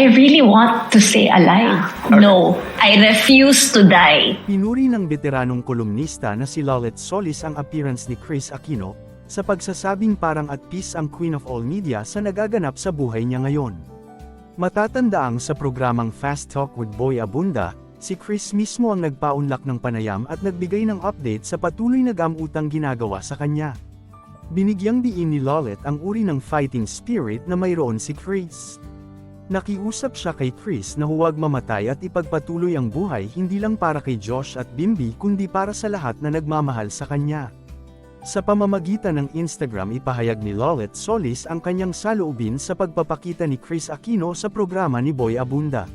I really want to stay alive. No, I refuse to die. Pinuri ng veteranong kolumnista na si Lolet Solis ang appearance ni Chris Aquino, sa pagsasabing parang at peace ang Queen of All Media sa nagaganap sa buhay niya ngayon. Matatandaang sa programang Fast Talk with Boy Abunda, si Chris mismo ang nagpaunlak ng panayam at nagbigay ng update sa patuloy na gamutang ginagawa sa kanya. Binigyang diin ni Lolet ang uri ng fighting spirit na mayroon si Chris. Nakiusap siya kay Chris na huwag mamatay at ipagpatuloy ang buhay hindi lang para kay Josh at Bimbi kundi para sa lahat na nagmamahal sa kanya. Sa pamamagitan ng Instagram ipahayag ni Lolet Solis ang kanyang saloobin sa pagpapakita ni Chris Aquino sa programa ni Boy Abunda.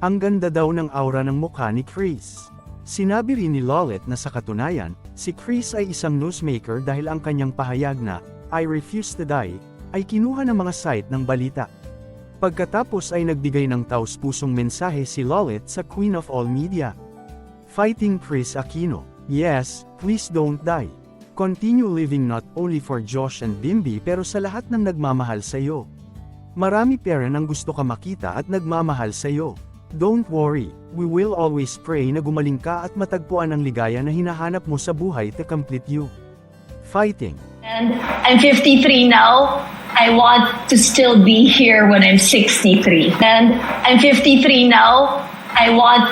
Ang ganda daw ng aura ng mukha ni Chris. Sinabi rin ni Lolet na sa katunayan, si Chris ay isang newsmaker dahil ang kanyang pahayag na, I refuse to die, ay kinuha ng mga site ng balita. Pagkatapos ay nagbigay ng taus-pusong mensahe si Lolet sa Queen of All Media. Fighting Chris Aquino. Yes, please don't die. Continue living not only for Josh and Bimbi pero sa lahat ng nagmamahal sa iyo. Marami pera ang gusto ka makita at nagmamahal sa iyo. Don't worry, we will always pray na gumaling ka at matagpuan ang ligaya na hinahanap mo sa buhay to complete you. Fighting. And I'm 53 now. I want to still be here when I'm 63. And I'm 53 now. I want